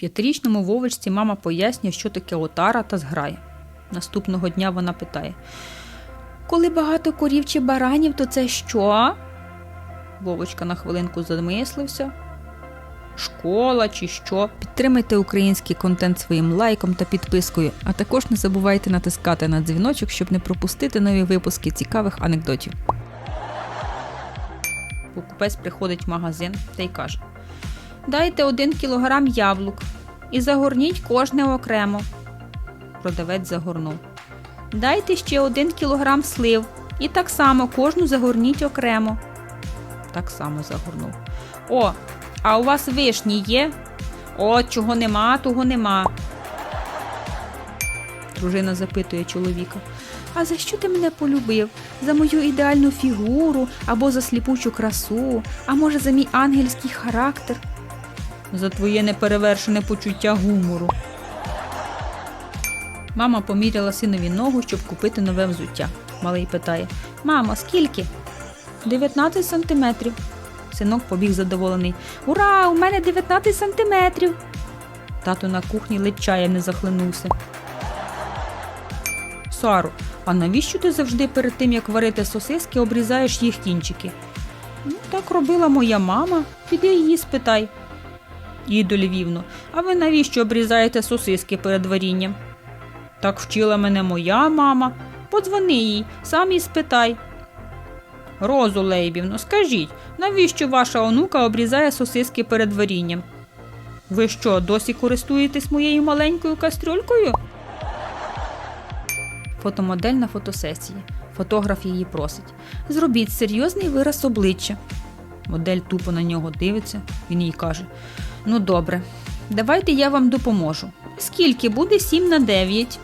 П'ятирічному Вовочці мама пояснює, що таке отара та зграя. Наступного дня вона питає: Коли багато корів чи баранів, то це що? Вовочка на хвилинку замислився. Школа чи що. Підтримайте український контент своїм лайком та підпискою, а також не забувайте натискати на дзвіночок, щоб не пропустити нові випуски цікавих анекдотів. Покупець приходить в магазин та й каже: Дайте один кілограм яблук і загорніть кожне окремо. Продавець загорнув. Дайте ще один кілограм слив і так само кожну загорніть окремо. Так само загорнув. О, а у вас вишні є? О, чого нема, того нема. Дружина запитує чоловіка. А за що ти мене полюбив? За мою ідеальну фігуру або за сліпучу красу, а може за мій ангельський характер? За твоє неперевершене почуття гумору. Мама поміряла синові ногу, щоб купити нове взуття. Малий питає: Мамо, скільки? 19 сантиметрів. Синок побіг задоволений. Ура! У мене 19 сантиметрів. Тато на кухні ледь чаєм не захлинувся. Сару, а навіщо ти завжди перед тим, як варити сосиски, обрізаєш їх кінчики? Ну, так робила моя мама. Піди її спитай. Іду Львівну, а ви навіщо обрізаєте сосиски перед варінням? Так вчила мене моя мама. Подзвони їй, сам і спитай. Розу Лейбівну, скажіть, навіщо ваша онука обрізає сосиски перед варінням? Ви що, досі користуєтесь моєю маленькою кастрюлькою? Фотомодель на фотосесії. Фотограф її просить. Зробіть серйозний вираз обличчя. Модель тупо на нього дивиться. Він їй каже: Ну добре, давайте я вам допоможу. Скільки буде 7 на 9?